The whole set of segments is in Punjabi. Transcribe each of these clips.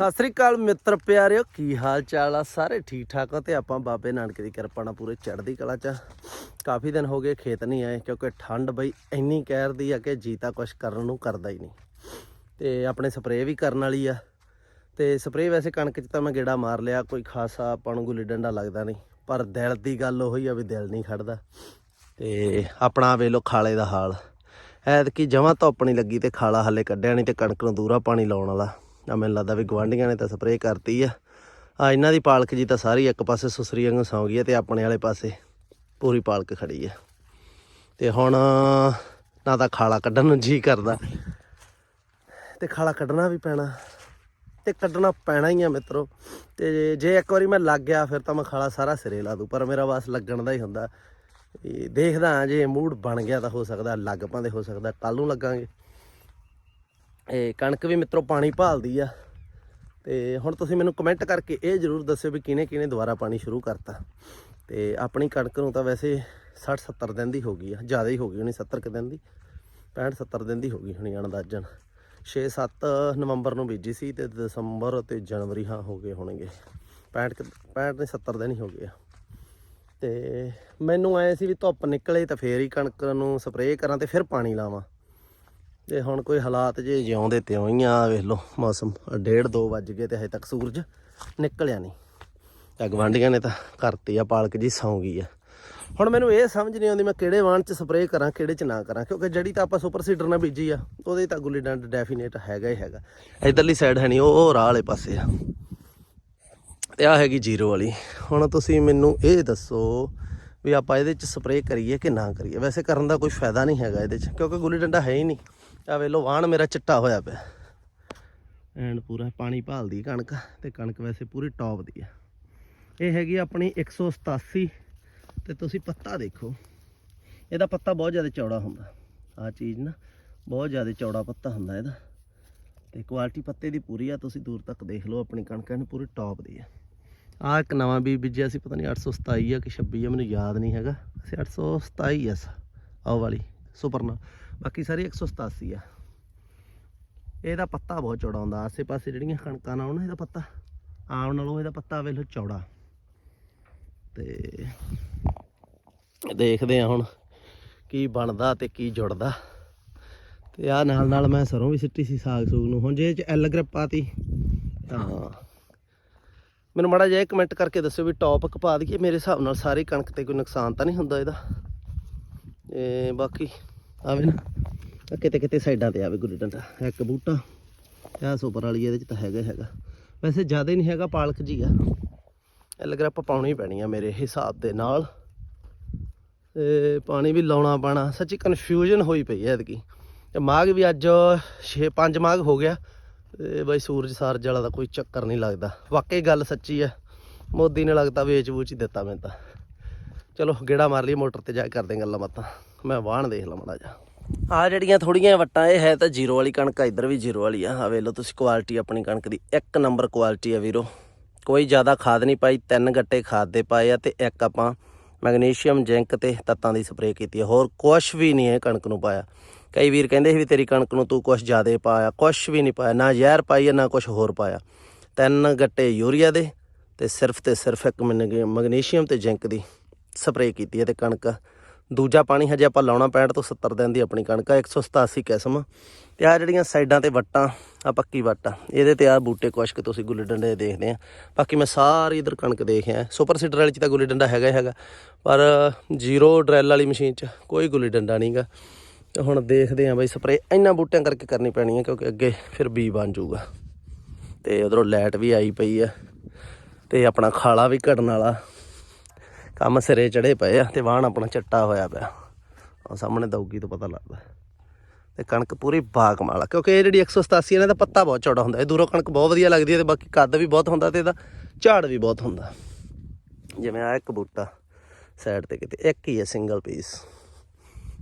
ਸਤਿ ਸ੍ਰੀ ਅਕਾਲ ਮਿੱਤਰ ਪਿਆਰਿਓ, ਕੀ ਹਾਲ ਚਾਲ ਆ? ਸਾਰੇ ਠੀਕ ਠਾਕ ਹੋ ਤੇ ਆਪਾਂ ਬਾਬੇ ਨਾਨਕ ਦੀ ਕਿਰਪਾ ਨਾਲ ਪੂਰੇ ਚੜ੍ਹਦੀ ਕਲਾ ਚ ਆ। ਕਾਫੀ ਦਿਨ ਹੋ ਗਏ ਖੇਤ ਨਹੀਂ ਆਏ, ਕਿਉਂਕਿ ਠੰਡ ਬਈ ਇੰਨੀ ਕਹਿਰ ਦੀ ਆ ਕਿ ਜੀਤਾ ਕੁਛ ਕਰਨ ਨੂੰ ਕਰਦਾ ਹੀ ਨਹੀਂ। ਤੇ ਆਪਣੇ ਸਪਰੇਅ ਵੀ ਕਰਨ ਵਾਲੀ ਆ। ਤੇ ਸਪਰੇਅ ਵੈਸੇ ਕਣਕ 'ਚ ਤਾਂ ਮੈਂ ਗੇੜਾ ਮਾਰ ਲਿਆ, ਕੋਈ ਖਾਸਾ ਆਪਾਂ ਨੂੰ ਗੁੱਲੀ ਡੰਡਾ ਲੱਗਦਾ ਨਹੀਂ। ਪਰ ਦਿਲ ਦੀ ਗੱਲ ਉਹੀ ਆ ਵੀ ਦਿਲ ਨਹੀਂ ਖੜਦਾ। ਤੇ ਆਪਣਾ ਵੇਖ ਲੋ ਖਾਲੇ ਦਾ ਹਾਲ। ਐਤਕੀ ਜਮਾਂ ਧੁੱਪ ਨਹੀਂ ਲੱਗੀ ਤੇ ਖਾਲਾ ਹੱਲੇ ਕੱਢਿਆ ਨਹੀਂ ਤੇ ਕਣਕ ਨੂੰ ਦੂਰਾ ਪਾਣੀ ਲਾਉਣ ਵਾਲਾ। ਆ, ਮੈਨੂੰ ਲੱਗਦਾ ਵੀ ਗਵਾਂਢੀਆਂ ਨੇ ਤਾਂ ਸਪਰੇਅ ਕਰਤੀ ਆ। ਆ, ਇਹਨਾਂ ਦੀ ਪਾਲਕ ਜੀ ਤਾਂ ਸਾਰੀ ਇੱਕ ਪਾਸੇ ਸੁਸਰੀ ਵਾਂਗੂ ਸੌਂ ਗਈ ਆ ਤੇ ਆਪਣੇ ਵਾਲੇ ਪਾਸੇ ਪੂਰੀ ਪਾਲਕ ਖੜੀ ਆ। ਤੇ ਹੁਣ ਨਾ ਤਾਂ ਖਾਲਾ ਕੱਢਣ ਨੂੰ ਜੀ ਕਰਦਾ, ਤੇ ਖਾਲਾ ਕੱਢਣਾ ਵੀ ਪੈਣਾ, ਤੇ ਕੱਢਣਾ ਪੈਣਾ ਹੀ ਆ ਮਿੱਤਰੋ। ਤੇ ਜੇ ਇੱਕ ਵਾਰੀ ਮੈਂ ਲੱਗ ਗਿਆ ਫਿਰ ਤਾਂ ਮੈਂ ਖਾਲਾ ਸਾਰਾ ਸਿਰੇ ਲਾ ਦੂੰ, ਪਰ ਮੇਰਾ ਬਸ ਲੱਗਣ ਦਾ ਹੀ ਹੁੰਦਾ। ਇਹ ਦੇਖਦਾ ਜੇ ਮੂਡ ਬਣ ਗਿਆ ਤਾਂ ਹੋ ਸਕਦਾ, ਲੱਗ ਪਾਂਦੇ ਹੋ ਸਕਦਾ ਕੱਲ ਨੂੰ ਲੱਗਾਂਗੇ। ਇਹ ਕਣਕ ਵੀ ਮਿੱਤਰੋ ਪਾਣੀ ਭਾਲਦੀ ਆ। ਤੇ ਹੁਣ ਤੁਸੀਂ ਮੈਨੂੰ ਕਮੈਂਟ ਕਰਕੇ ਇਹ ਜਰੂਰ ਦੱਸਿਓ ਵੀ ਕਿਹਨੇ ਕਿਹਨੇ ਦੁਬਾਰਾ ਪਾਣੀ ਸ਼ੁਰੂ ਕਰਤਾ। ਤੇ ਆਪਣੀ ਕਣਕ ਨੂੰ ਤਾਂ ਵੈਸੇ 60 70 ਦਿਨ ਦੀ ਹੋ ਗਈ ਆ। ਜ਼ਿਆਦਾ ਹੀ ਹੋ ਗਈ ਹੋਣੀ 70 ਕੁ ਦਿਨ ਦੀ। 65 70 ਦਿਨ ਦੀ ਹੋ ਗਈ ਹੋਣੀ ਅੰਦਾਜ਼ਨ 6 7 ਨਵੰਬਰ ਨੂੰ ਬੀਜੀ ਸੀ ਤੇ ਦਸੰਬਰ ਤੇ ਜਨਵਰੀ ਹਾਂ ਹੋ ਗਏ ਹੋਣਗੇ। 65 ਕੁ- 65 ਨਹੀਂ 70 ਦਿਨ ਹੀ ਹੋ ਗਏ ਆ। ਤੇ ਮੈਨੂੰ ਐ ਸੀ ਵੀ ਧੁੱਪ ਨਿਕਲੇ ਤਾਂ ਫੇਰ ਹੀ ਕਣਕ ਨੂੰ ਸਪਰੇਅ ਕਰਾਂ ਤੇ ਫਿਰ ਪਾਣੀ ਲਾਵਾਂ। ਤੇ ਹੁਣ ਕੋਈ ਹਾਲਾਤ ਜੇ ਜਿਉਂਦੇ ਤਿਉਂ ਹੀ ਆ ਵੇਖ ਲਓ, ਮੌਸਮ 1:30 2 ਵੱਜ ਗਏ ਤੇ ਹਜੇ ਤੱਕ ਸੂਰਜ ਨਿਕਲਿਆ ਨਹੀਂ। ਤਾਂ ਗਵਾਂਢੀਆਂ ਨੇ ਤਾਂ ਕਰਤੀ ਆ, ਪਾਲਕ ਜੀ ਸੌਂ ਗਈ ਆ। ਹੁਣ ਮੈਨੂੰ ਇਹ ਸਮਝ ਨਹੀਂ ਆਉਂਦੀ ਮੈਂ ਕਿਹੜੇ ਵਾਣ ਚ ਸਪਰੇਅ ਕਰਾਂ, ਕਿਹੜੇ ਚ ਨਾ ਕਰਾਂ, ਕਿਉਂਕਿ ਜਿਹੜੀ ਤਾਂ ਆਪਾਂ ਸੁਪਰ ਸੀਡਰ ਨਾਲ ਬੀਜੀ ਆ, ਉਹਦੇ ਤਾਂ ਗੁੱਲੀ ਡੰਡ ਡੈਫੀਨੇਟ ਹੈਗਾ ਹੀ ਹੈਗਾ। ਇਧਰਲੀ ਸਾਈਡ ਹੈ ਨਹੀਂ ਉਹ ਉਹ ਰਾਹ ਵਾਲੇ ਪਾਸੇ ਆ। ਤੇ ਆ ਹੈਗੀ ਜ਼ੀਰੋ ਵਾਲੀ। ਹੁਣ ਤੁਸੀਂ ਮੈਨੂੰ ਇਹ ਦੱਸੋ ਵੀ ਆਪਾਂ ਇਹਦੇ ਚ ਸਪਰੇਅ ਕਰੀਏ ਕਿ ਨਾ ਕਰੀਏ। ਵੈਸੇ ਕਰਨ ਦਾ ਕੋਈ ਫਾਇਦਾ ਨਹੀਂ ਹੈਗਾ ਇਹਦੇ ਚ, ਕਿਉਂਕਿ ਗੁੱਲੀ ਡੰਡਾ ਹੈ ਹੀ ਨਹੀਂ। ਆ ਵੇਖ ਲਓ, ਵਾਣ ਮੇਰਾ ਚਿੱਟਾ ਹੋਇਆ ਪਿਆ। ਐਂਡ ਪੂਰਾ ਪਾਣੀ ਭਾਲਦੀ ਕਣਕ, ਤੇ ਕਣਕ ਵੈਸੇ ਪੂਰੀ ਟੌਪ ਦੀ ਆ। ਇਹ ਹੈਗੀ ਆਪਣੀ 187 ਤੇ ਤੁਸੀਂ ਪੱਤਾ ਦੇਖੋ। ਇਹਦਾ ਪੱਤਾ ਬਹੁਤ ਜ਼ਿਆਦਾ ਚੌੜਾ ਹੁੰਦਾ। ਆ ਚੀਜ਼ ਨਾ, ਬਹੁਤ ਜ਼ਿਆਦਾ ਚੌੜਾ ਪੱਤਾ ਹੁੰਦਾ ਇਹਦਾ। ਤੇ ਕੁਆਲਿਟੀ ਪੱਤੇ ਦੀ ਪੂਰੀ ਆ, ਤੁਸੀਂ ਦੂਰ ਤੱਕ ਦੇਖ ਲਓ, ਆਪਣੀ ਕਣਕ ਇਹਨੂੰ ਪੂਰੀ ਟੌਪ ਦੀ ਆ। ਆ ਇੱਕ ਨਵਾਂ ਬੀਜ ਬੀਜਿਆ ਸੀ, ਪਤਾ ਨਹੀਂ 827 ਆ ਕਿ 26 ਆ, ਮੈਨੂੰ ਯਾਦ ਨਹੀਂ ਹੈਗਾ। ਅਸੀਂ 827 ਆ ਆਹ ਵਾਲੀ, ਸੁਪਰਨਾ। ਬਾਕੀ ਸਾਰੀ 187 ਆ। ਇਹਦਾ ਪੱਤਾ ਬਹੁਤ ਚੌੜਾ ਹੁੰਦਾ ਆਸੇ ਪਾਸੇ ਜਿਹੜੀਆਂ ਕਣਕਾਂ ਨਾਲ ਉਹਨਾਂ ਇਹਦਾ ਪੱਤਾ, ਆਮ ਨਾਲੋਂ ਇਹਦਾ ਪੱਤਾ ਵੇਖ ਲਓ ਚੌੜਾ। ਤੇ ਦੇਖਦੇ ਆ ਹੁਣ ਕੀ ਬਣਦਾ ਤੇ ਕੀ ਜੁੜਦਾ। ਤੇ ਆ ਨਾਲ ਨਾਲ ਮੈਂ ਸਰੋਂ ਵੀ ਸਿੱਟੀ ਸੀ ਸਾਗ ਸੂਗ ਨੂੰ। ਹੁਣ ਜੇ ਚ ਐਲ ਗ੍ਰਿਪ ਪਾਤੀ, ਤਾਂ ਮੈਨੂੰ ਮਾੜਾ ਜਿਹਾ ਕਮੈਂਟ ਕਰਕੇ ਦੱਸਿਓ ਵੀ ਟੌਪਿਕ ਪਾ ਦਈਏ। ਮੇਰੇ ਹਿਸਾਬ ਨਾਲ ਸਾਰੀ ਕਣਕ ਤੇ ਕੋਈ ਨੁਕਸਾਨ ਤਾਂ ਨਹੀਂ ਹੁੰਦਾ ਇਹਦਾ। ਇਹ ਬਾਕੀ ਆਵੇ ਨਾ। ਕਿਤੇ ਕਿਤੇ ਸਾਈਡਾਂ ਤੇ ਆਵੇ ਗੁੱਲੀ ਡੰਡਾ। ਇੱਕ ਬੂਟਾ ਇਹ ਸੁਪਰ ਵਾਲੀ, ਇਹਦੇ ਚ ਤਾਂ ਹੈਗਾ ਹੈਗਾ। ਵੈਸੇ ਜ਼ਿਆਦਾ ਨਹੀਂ ਹੈਗਾ, ਪਾਲਕ ਜੀ ਆ। ਇਹ ਐਲ ਗ੍ਰਿਪ ਪਾਉਣੀ ਪੈਣੀ ਆ ਮੇਰੇ ਹਿਸਾਬ ਦੇ ਨਾਲ। ਤੇ ਪਾਣੀ ਵੀ ਲਾਉਣਾ ਪੈਣਾ। ਸੱਚੀ ਕਨਫਿਊਜ਼ਨ ਹੋਈ ਪਈ ਐ ਐਤਕੀ। ਤੇ ਮਾਘ ਵੀ ਅੱਜ 6 5 ਮਾਘ ਹੋ ਗਿਆ। ਤੇ ਬਈ ਸੂਰਜ ਸਾਰਜ ਵਾਲਾ ਦਾ ਕੋਈ ਚੱਕਰ ਨਹੀਂ ਲੱਗਦਾ। ਵਾਕਈ ਗੱਲ ਸੱਚੀ ਐ ਮੋਦੀ ਨੇ ਲੱਗਦਾ ਵੇਚ ਵੂਚ ਹੀ ਦਿੱਤਾ ਮੈਂ ਤਾਂ। ਚਲੋ, ਗੇੜਾ ਮਾਰ ਲਈ ਮੋਟਰ ਤੇ ਜਾ ਕੇ ਕਰਦੇ ਗੱਲਾਂ ਬਾਤਾਂ। ਮੈਂ ਵਾਹਣ ਦੇਖ ਲਾ ਮੜਾ ਜਾ ਆ ਜਿਹੜੀਆਂ ਥੋੜੀਆਂ ਵੱਟਾਂ, ਇਹ ਹੈ ਤਾਂ ਜ਼ੀਰੋ ਵਾਲੀ ਕਣਕ ਇੱਧਰ ਵੀ ਜ਼ੀਰੋ ਵਾਲੀ ਆ। ਆ ਵੇਖ ਲਓ ਤੁਸੀਂ ਕੁਆਲਿਟੀ ਆਪਣੀ ਕਣਕ ਦੀ। ਇੱਕ ਨੰਬਰ ਕੁਆਲਿਟੀ ਆ ਵੀਰੋ। ਕੋਈ ਜ਼ਿਆਦਾ ਖਾਦ ਨਹੀਂ ਪਾਈ, ਤਿੰਨ ਗੱਟੇ ਖਾਦ ਦੇ ਪਾਏ ਆ ਤੇ ਇੱਕ ਆਪਾਂ ਮੈਗਨੀਸ਼ੀਅਮ, ਜ਼ਿੰਕ ਤੇ ਤੱਤਾਂ ਦੀ ਸਪਰੇਅ ਕੀਤੀ ਹੈ ਹੋਰ ਕੁਛ ਵੀ ਨਹੀਂ ਇਹ ਕਣਕ ਨੂੰ ਪਾਇਆ। ਕਈ ਵੀਰ ਕਹਿੰਦੇ ਸੀ ਵੀ ਤੇਰੀ ਕਣਕ ਨੂੰ ਤੂੰ ਕੁਛ ਜ਼ਿਆਦਾ ਪਾਇਆ, ਕੁਛ ਵੀ ਨਹੀਂ ਪਾਇਆ। ਨਾ ਜ਼ਹਿਰ ਪਾਈ ਹੈ ਨਾ ਕੁਛ ਹੋਰ ਪਾਇਆ। ਤਿੰਨ ਗੱਟੇ ਯੂਰੀਆ ਦੇ ਤੇ ਸਿਰਫ ਤੇ ਸਿਰਫ ਇੱਕ ਮੈਗ- ਮੈਗਨੀਸ਼ੀਅਮ ਤੇ ਜ਼ਿੰਕ ਦੀ ਸਪਰੇਅ ਕੀਤੀ ਹੈ ਤੇ ਕਣਕ ਦੂਜਾ ਪਾਣੀ ਹਜੇ ਆਪਾਂ ਲਾਉਣਾ 65 ਤੋਂ 70 ਦਿਨ ਦੀ ਆਪਣੀ ਕਣਕ ਆ 187 ਕਿਸਮ। ਤੇ ਆ ਜਿਹੜੀਆਂ ਸਾਈਡਾਂ ਤੇ ਵੱਟਾਂ ਆ ਪੱਕੀ ਵੱਟ ਆ। ਇਹਦੇ ਤੇ ਆ ਬੂਟੇ ਕੁਛ ਕੁ ਤੁਸੀਂ ਗੁੱਲੀ ਡੰਡੇ ਦੇਖਦੇ ਆ। ਬਾਕੀ ਮੈਂ ਸਾਰੀ ਇਧਰ ਕਣਕ ਦੇਖਿਆ ਸੁਪਰ ਸੀਡਰ ਵਾਲੀ ਚ ਤਾਂ ਗੁੱਲੀ ਡੰਡਾ ਹੈਗਾ ਹੈਗਾ। ਪਰ ਜ਼ੀਰੋ ਡਰੈਲ ਵਾਲੀ ਮਸ਼ੀਨ ਚ ਕੋਈ ਗੁੱਲੀ ਡੰਡਾ ਨਹੀਂਗਾ ਤੇ ਹੁਣ ਦੇਖਦੇ ਆ ਬਈ ਸਪਰੇ ਇੰਨਾ ਬੂਟਿਆਂ ਕਰਕੇ ਕਰਨੀ ਪੈਣੀ ਹੈ ਕਿਉਂਕਿ ਅੱਗੇ ਫਿਰ ਬੀ ਬਣ ਜਾਊਗਾ। ਤੇ ਉਧਰੋਂ ਲਾਈਟ ਵੀ ਆਈ ਪਈ ਆ। ਤੇ ਆਪਣਾ ਖਾਲਾ ਵੀ ਘਟਣ ਵਾਲਾ। ਕੰਮ ਸਿਰੇ ਚੜੇ ਪਏ ਆ ਤੇ ਵਾਹਣ ਆਪਣਾ ਚੱਟਾ ਹੋਇਆ ਪਿਆ। ਉਹ ਸਾਹਮਣੇ ਦਊਗੀ ਤੋਂ ਪਤਾ ਲੱਗਦਾ। ਤੇ ਕਣਕ ਪੂਰੀ ਬਾਗਮਾਲਾ ਕਿਉਂਕਿ ਇਹ ਜਿਹੜੀ 187 ਇਹਨਾਂ ਦਾ ਪੱਤਾ ਬਹੁਤ ਚੌੜਾ ਹੁੰਦਾ। ਇਹ ਦੂਰੋਂ ਕਣਕ ਬਹੁਤ ਵਧੀਆ ਲੱਗਦੀ ਹੈ ਤੇ ਬਾਕੀ ਕੱਦ ਵੀ ਬਹੁਤ ਹੁੰਦਾ ਤੇ ਇਹਦਾ ਝਾੜ ਵੀ ਬਹੁਤ ਹੁੰਦਾ। ਜਿਵੇਂ ਆ ਇੱਕ ਬੂਟਾ ਸਾਈਡ ਤੇ ਕਿਤੇ, ਇੱਕ ਹੀ ਹੈ ਸਿੰਗਲ ਪੀਸ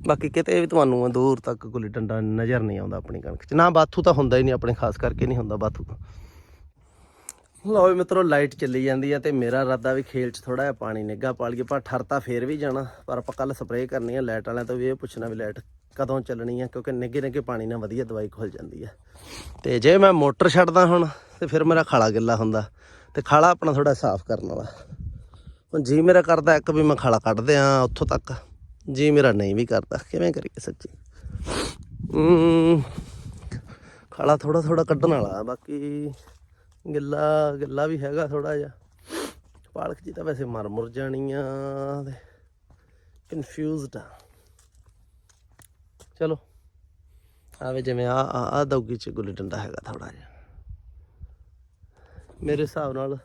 ਬਾਕੀ ਕਿਤੇ ਵੀ ਤੁਹਾਨੂੰ ਦੂਰ ਤੱਕ ਗੁੱਲੀ ਡੰਡਾ ਨਜ਼ਰ ਨਹੀਂ ਆਉਂਦਾ ਆਪਣੀ ਕਣਕ 'ਚ। ਨਾ ਬਾਥੂ ਤਾਂ ਹੁੰਦਾ ਹੀ ਨਹੀਂ, ਆਪਣੇ ਖਾਸ ਕਰਕੇ ਨਹੀਂ ਹੁੰਦਾ ਬਾਥੂ। ਲਓ ਵੀ ਮਿੱਤਰੋ ਲਾਈਟ ਚੱਲੀ ਜਾਂਦੀ ਆ ਤੇ ਮੇਰਾ ਇਰਾਦਾ ਵੀ ਖੇਲ 'ਚ ਥੋੜਾ ਜਿਹਾ ਪਾਣੀ ਨਿੱਗਾ ਪਾ ਲਈਏ, ਪਰ ਠਰਤਾ ਫੇਰ ਵੀ ਜਾਣਾ। ਪਰ ਆਪਾਂ ਕੱਲ ਸਪਰੇਅ ਕਰਨੀ ਆ ਲਾਈਟ ਵਾਲਿਆਂ ਤੋਂ ਵੀ, ਇਹ ਪੁੱਛਣਾ ਵੀ ਲਾਈਟ ਕਦੋਂ ਚੱਲਣੀ ਆ, ਕਿਉਂਕਿ ਨਿੱਗੇ ਨਿੱਗੇ ਪਾਣੀ ਨਾਲ ਵਧੀਆ ਦਵਾਈ ਖੁੱਲ ਜਾਂਦੀ ਆ। ਤੇ ਜੇ ਮੈਂ ਮੋਟਰ ਛੱਡਦਾ ਹੁਣ, ਤੇ ਫਿਰ ਮੇਰਾ ਖਾਲਾ ਗਿੱਲਾ ਹੁੰਦਾ। ਤੇ ਖਾਲਾ ਆਪਣਾ ਥੋੜਾ ਸਾਫ਼ ਕਰਨ ਵਾਲਾ। ਹੁਣ ਜੀ ਮੇਰਾ ਕਰਦਾ ਇੱਕ ਵੀ ਮੈਂ ਖਾਲਾ ਕੱਢ ਦਿਆਂ ਉੱਥੋਂ ਤੱਕ। ਜੀ ਮੇਰਾ ਨਹੀਂ ਵੀ ਕਰਦਾ। ਕਿਵੇਂ ਕਰੀਏ ਸੱਚੀ? ਖਾਲਾ ਥੋੜਾ ਥੋੜਾ ਕੱਢਣ ਵਾਲਾ ਬਾਕੀ ਗਿੱਲਾ ਗਿੱਲਾ ਵੀ ਹੈਗਾ ਥੋੜਾ ਜਿਹਾ। ਪਾਲਕ ਜੀ ਤਾਂ ਵੈਸੇ ਮਰ ਮੁਰ ਜਾਣੀਆਂ ਤੇ ਕਨਫਿਊਜ਼ਡ ਆ। ਚਲੋ ਆਵੇ ਜਿਵੇਂ ਆ ਆ ਦੌਗੀ ਚ ਗੁੱਲੀ ਡੰਡਾ ਹੈਗਾ ਥੋੜਾ ਜਿਹਾ। ਮੇਰੇ ਹਿਸਾਬ ਨਾਲ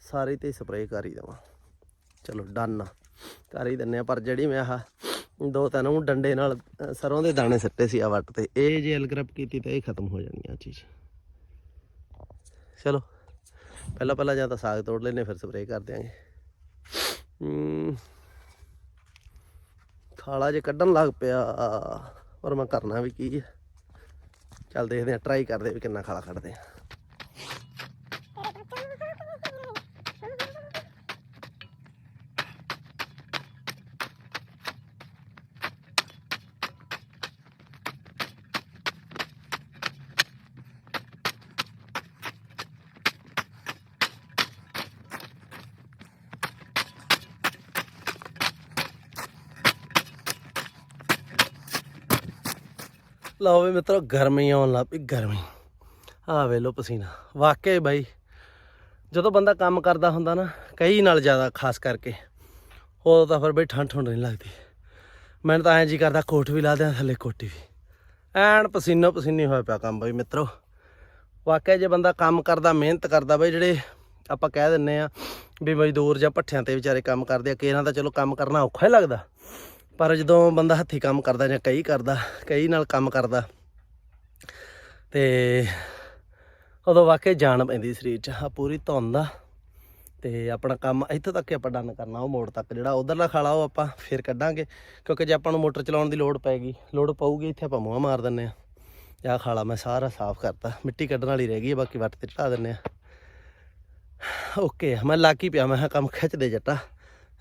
ਸਾਰੇ ਤੇ ਸਪਰੇਅ ਕਰ ਹੀ ਦੇਵਾਂ। ਚਲੋ ਡਨ ਕਰ ਹੀ ਦਿੰਨੇ ਆ ਪਰ ਜਿਹੜੀ ਮੈਂ ਆਹ ਦੋ ਤਿੰਨ ਉਹ ਡੰਡੇ ਨਾਲ ਅ, ਸਰੋਂ ਦੇ ਦਾਣੇ ਸੱਟੇ ਸੀ ਆ ਵੱਟ ਤੇ ਇਹ ਜੇ ਐਲਗਰਪ ਕੀਤੀ ਤਾਂ ਇਹ ਖਤਮ ਹੋ ਜਾਣੀ ਆ ਚੀਜ਼। ਚਲੋ, ਪਹਿਲਾਂ ਪਹਿਲਾਂ ਜਾਂ ਤਾਂ ਸਾਗ ਤੋੜ ਲੈਨੇ ਫਿਰ ਸਪਰੇਅ ਕਰ ਦਿਆਂਗੇ। ਖਾਲਾ ਜੇ ਕੱਢਣ ਲੱਗ ਪਿਆ, ਪਰ ਮੈਂ ਕਰਨਾ ਵੀ ਕੀ ਹੈ ਚੱਲ ਦੇਖਦੇ ਆ ਟਰਾਈ ਕਰਦੇ ਵੀ ਕਿੰਨਾ ਖਾਲਾ ਕੱਢਦੇ ਆ ਲਓ ਵੀ ਮਿੱਤਰੋ, ਗਰਮੀ ਆਉਣ ਲੱਗ ਪਈ, ਗਰਮੀ। ਆ ਵੇ ਲੋ ਪਸੀਨਾ। ਵਾਕਈ ਬਾਈ, ਜਦੋਂ ਬੰਦਾ ਕੰਮ ਕਰਦਾ ਹੁੰਦਾ ਨਾ ਕਈ ਨਾਲ ਜ਼ਿਆਦਾ, ਖਾਸ ਕਰਕੇ। ਉਦੋਂ ਤਾਂ ਫਿਰ ਬਈ ਠੰਡ ਠੰਡ ਨਹੀਂ ਲੱਗਦੀ। ਮੈਨੂੰ ਤਾਂ ਐਂ ਜੀ ਕਰਦਾ, ਕੋਟ ਵੀ ਲਾ ਦਿਆਂ, ਥੱਲੇ ਕੋਟੀ ਵੀ। ਐਨ ਪਸੀਨੋ ਪਸੀਨੀ ਹੋਇਆ ਪਿਆ ਕੰਮ ਬਾਈ ਮਿੱਤਰੋ। ਵਾਕਿਆ ਜੇ ਬੰਦਾ ਕੰਮ ਕਰਦਾ, ਮਿਹਨਤ ਕਰਦਾ ਬਈ, ਜਿਹੜੇ ਆਪਾਂ ਕਹਿ ਦਿੰਨੇ ਆ ਵੀ ਮਜ਼ਦੂਰ ਜਾਂ ਭੱਠਿਆਂ ਤੇ ਵਿਚਾਰੇ ਕੰਮ ਕਰਦੇ ਆ ਕਿਹਨਾਂ ਦਾ ਚਲੋ ਕੰਮ ਕਰਨਾ ਔਖਾ ਹੀ ਲੱਗਦਾ। ਪਰ ਜਦੋਂ ਬੰਦਾ ਹੱਥੀ ਕੰਮ ਕਰਦਾ ਜਾਂ ਕਈ ਕਰਦਾ, ਕਈ ਨਾਲ ਕੰਮ ਕਰਦਾ, ਤੇ ਉਦੋਂ ਵਾਕਈ ਜਾਨ ਪੈਂਦੀ ਸਰੀਰ 'ਚ ਆ ਪੂਰੀ ਧੁੰਦ ਆ ਤੇ ਆਪਣਾ ਕੰਮ ਇੱਥੋਂ ਤੱਕ ਹੀ ਆਪਾਂ ਡਨ ਕਰਨਾ, ਉਹ ਮੋੜ ਤੱਕ ਜਿਹੜਾ ਉਧਰਲਾ ਖਾਲਾ ਉਹ ਆਪਾਂ ਫੇਰ ਕੱਢਾਂਗੇ, ਕਿਉਂਕਿ ਜੇ ਆਪਾਂ ਨੂੰ ਮੋਟਰ ਚਲਾਉਣ ਦੀ ਲੋੜ ਪੈਗੀ ਲੋੜ ਪਊਗੀ, ਇੱਥੇ ਆਪਾਂ ਮੂੰਹ ਮਾਰ ਦਿੰਨੇ ਆ ਆਹ ਖਾਲਾ ਮੈਂ ਸਾਰਾ ਸਾਫ਼ ਕਰਤਾ, ਮਿੱਟੀ ਕੱਢਣ ਵਾਲੀ ਰਹਿ ਗਈ ਹੈ ਬਾਕੀ ਵੱਟ ਤੇ ਚੜਾ ਦਿੰਨੇ ਆ ਓਕੇ, ਮੈਂ ਲਾਕੀ ਪਿਆ, ਮੈਂ ਕਿਹਾ ਕੰਮ ਖਿੱਚਦੇ ਜੱਟਾ।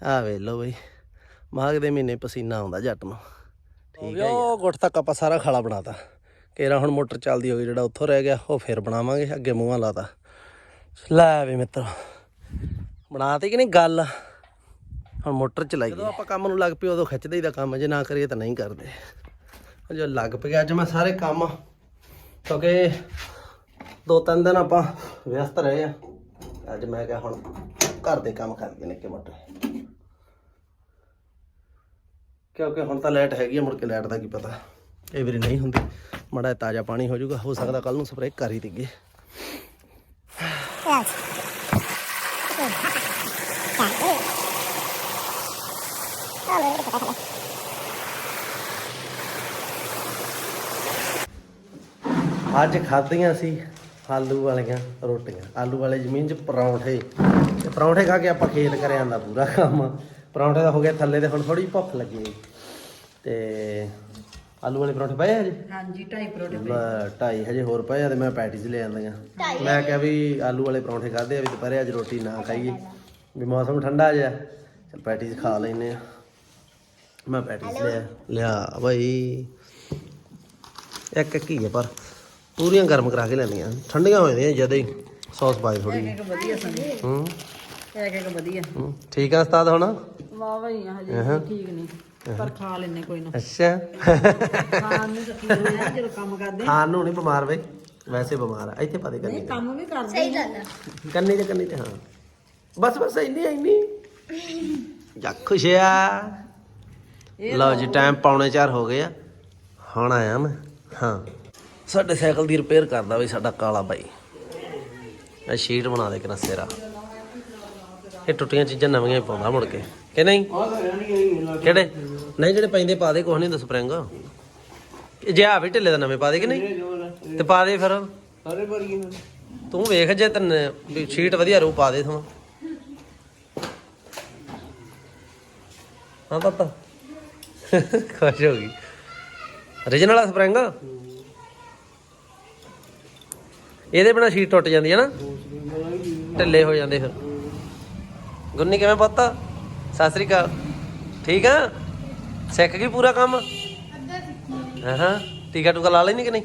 ਆ ਵੇ ਲੋ ਬਈ। ਮਾਘ ਦੇ ਮਹੀਨੇ ਪਸੀਨਾ ਆਉਂਦਾ ਜੱਟ ਨੂੰ। ਠੀਕ ਹੈ ਉਹ ਗੁੱਟ ਤੱਕ ਆਪਾਂ ਸਾਰਾ ਖਾਲਾ ਬਣਾਤਾ ਕੇਰਾ ਹੁਣ ਮੋਟਰ ਚੱਲਦੀ ਹੋ ਗਈ ਜਿਹੜਾ ਉੱਥੋਂ ਰਹਿ ਗਿਆ ਉਹ ਫੇਰ ਬਣਾਵਾਂਗੇ ਅੱਗੇ ਮੂੰਹਾਂ ਲਾਤਾ ਲੈ ਵੀ ਮਿੱਤਰ ਬਣਾਤੀ ਕਿ ਨਹੀਂ ਗੱਲ? ਹੁਣ ਮੋਟਰ ਚਲਾਈ ਜਦੋਂ ਆਪਾਂ ਕੰਮ ਨੂੰ ਲੱਗ ਪਏ ਉਦੋਂ ਖਿੱਚਦੇ ਹੀ ਦਾ ਕੰਮ ਜੇ ਨਾ ਕਰੀਏ ਤਾਂ ਨਹੀਂ ਕਰਦੇ। ਜੋ ਲੱਗ ਪਿਆ ਅੱਜ ਮੈਂ ਸਾਰੇ ਕੰਮ ਕਿਉਂਕਿ ਦੋ ਤਿੰਨ ਦਿਨ ਆਪਾਂ ਵਿਅਸਤ ਰਹੇ ਆ। ਅੱਜ ਮੈਂ ਕਿਹਾ ਹੁਣ ਘਰ ਦੇ ਕੰਮ ਕਰਦੇ ਨੇ ਕਿ ਮੋਟੇ। ਕਿਉਂਕਿ ਹੁਣ ਤਾਂ ਲਾਈਟ ਹੈਗੀ ਆ ਮੁੜ ਕੇ ਲਾਈਟ ਦਾ ਕੀ ਪਤਾ। ਕਈ ਵਾਰੀ ਨਹੀਂ ਹੁੰਦੀ। ਮੜਾ ਤਾਜ਼ਾ ਪਾਣੀ ਹੋ ਜਾਊਗਾ। ਹੋ ਸਕਦਾ ਕੱਲ ਨੂੰ ਸਪਰੇਅ ਕਰ ਹੀ ਦੇਈਏ। ਅੱਜ ਖਾਧੀਆਂ ਸੀ ਆਲੂ ਵਾਲੀਆਂ ਰੋਟੀਆਂ। ਆਲੂ ਵਾਲੇ ਜ਼ਮੀਨ 'ਚ ਪਰੌਂਠੇ। ਤੇ ਪਰੌਂਠੇ ਖਾ ਕੇ ਆਪਾਂ ਖੇਤ ਕਰਿਆਂ ਦਾ ਪੂਰਾ ਕੰਮ। ਪਰੌਂਠੇ ਦਾ ਹੋ ਗਿਆ ਥੱਲੇ ਤੇ ਹੁਣ ਥੋੜੀ ਭੁੱਖ ਲੱਗੀ ਹੈ। ਤੇ ਆਲੂ ਵਾਲੇ ਪਰੌਂਠੇ ਪਏ ਆ ਹਜੇ ਹਾਂਜੀ ਢਾਈ ਪਰੋਟੇ ਬ- ਢਾਈ ਹਜੇ ਹੋਰ ਪਏ ਆ ਤੇ ਮੈਂ ਪੈਟੀਜ਼ ਲੈ ਆਂਦੀਆਂ ਮੈਂ ਕਿਹਾ ਵੀ ਆਲੂ ਵਾਲੇ ਪਰੌਂਠੇ ਖਾਦੇ ਆ ਵੀ ਦੁਪਹਿਰੇ ਅੱਜ ਰੋਟੀ ਨਾ ਖਾਈਏ। ਵੀ ਮੌਸਮ ਠੰਡਾ ਜਿਹਾ ਚਲ ਪੈਟੀਜ਼ ਖਾ ਲੈਨੇ ਆ ਮੈਂ ਪੈਟੀਜ਼ ਲਿਆ ਲਿਆ ਬਾਈ। ਇੱਕ ਇੱਕ ਹੀ ਆ ਪਰ ਪੂਰੀਆਂ ਗਰਮ ਕਰਾ ਕੇ ਲੈਣੀਆਂ ਠੰਡੀਆਂ ਹੋ ਜਾਂਦੀਆਂ ਜਦੇ ਹੀ ਸੌਸ ਪਾਏ ਥੋੜੀ ਹੂੰ। ਇੱਕ ਇੱਕ ਵਧੀਆ। ਹੂੰ। ਠੀਕ ਆ ਉਸਤਾਦ ਹੁਣ? ਵਾਹ ਬਈ ਹਜੇ ਠੀਕ ਨਹੀਂ। ਪਰ ਖਾ ਲੈਨੇ ਕੋਈ ਨਾ। ਅੱਛਾ। ਖਾਣ ਨੂੰ ਤਾਂ ਕੀ ਹੋਇਆ ਜਦੋਂ ਕੰਮ ਕਰਦੇ। ਖਾਣ ਨੂੰ ਨਹੀਂ ਬਿਮਾਰ ਵੇ। ਵੈਸੇ ਬਿਮਾਰ ਆ। ਇੱਥੇ ਪਤਾ ਕਰਨੀ ਕੰਮ ਵੀ ਕਰਦੇ ਸਹੀ ਗੱਲ ਕੰਨੀ ਤੇ ਕੰਨੀ ਤੇ ਹਾਂ। ਬਸ ਬਸ ਇੰਨੀ ਇੰਨੀ। ਜਾ ਖੁਸ਼ਿਆ ਲਓ ਜੀ ਟਾਈਮ ਪੌਣੇ 4 ਹੋ ਗਏ ਆ। ਹੁਣ ਆਇਆ ਮੈਂ। ਹਾਂ। ਸਾਡੇ ਸਾਈਕਲ ਦੀ ਰਿਪੇਅਰ ਕਰਦਾ ਬਈ ਸਾਡਾ ਕਾਲਾ ਬਾਈ। ਇਹ ਸ਼ੀਟ ਬਣਾ ਦੇ ਕਿਨਾ ਸੇਰਾ। ਇਹ ਟੁੱਟੀਆਂ ਚੀਜ਼ਾਂ ਨਵੀਆਂ ਹੀ ਪਾਉਂਦਾ ਮੁੜ ਕੇ। ਕਿ ਨਹੀਂ? ਕਿਹੜੇ? ਨਹੀਂ ਜਿਹੜੇ ਪੈਂਦੇ ਪਾ ਦੇ ਕੁਛ ਨਹੀਂ ਹੁੰਦਾ ਸਪਰਿੰਗ। ਜੇ ਆ ਵੀ ਢਿੱਲੇ ਦਾ ਨਵੇਂ ਪਾ ਦੇ ਕਿ ਨਹੀਂ? ਤੇ ਪਾ ਦੇ ਫਿਰ। ਸਾਰੇ ਭਰ ਗਏ ਤੂੰ ਵੇਖ ਜੇ ਤਨ ਵੀ ਸ਼ੀਟ ਵਧੀਆ ਰੂ ਪਾ ਦੇ ਤੂੰ। ਹਾਂ ਪਾਪਾ। ਖੁਸ਼ ਹੋ ਗਈ। origignal spring? ਇਹਦੇ ਬਿਨਾ ਸ਼ੀਟ ਟੁੱਟ ਜਾਂਦੀ ਹੈ ਨਾ। ਢਿੱਲੇ ਹੋ ਜਾਂਦੇ ਫਿਰ। ਗੁੰਨੀ ਕਿਵੇਂ ਪੁੱਤ? ਸਤਿ ਸ੍ਰੀ ਅਕਾਲ। ਠੀਕ ਆ ਸਿੱਖ ਗਈ ਪੂਰਾ ਕੰਮ? ਹਾਂ ਟੀਕਾ ਟੂਕਾ ਲਾ ਲੈਣੀ ਕਿ ਨਹੀਂ?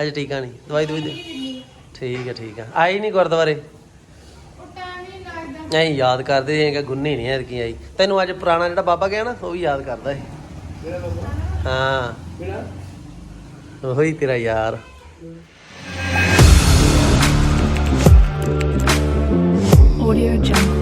ਹਜੇ ਟੀਕਾ ਨਹੀਂ। ਦਵਾਈ ਦਵਾਈ ਦੇ। ਠੀਕ ਆ ਠੀਕ ਆ। ਆਈ ਨਹੀਂ ਗੁਰਦੁਆਰੇ? ਨਹੀਂ, ਯਾਦ ਕਰਦੇ ਐਂ ਕਿ ਗੁੰਨੀ ਨਹੀਂ ਐ ਆਈ। ਤੈਨੂੰ ਅੱਜ ਪੁਰਾਣਾ ਜਿਹੜਾ ਬਾਬਾ ਗਿਆ ਨਾ, ਉਹ ਵੀ ਯਾਦ ਕਰਦਾ ਏ ਹਾਂ। ਉਹੀ ਤੇਰਾ ਯਾਰ। Audio Jungle.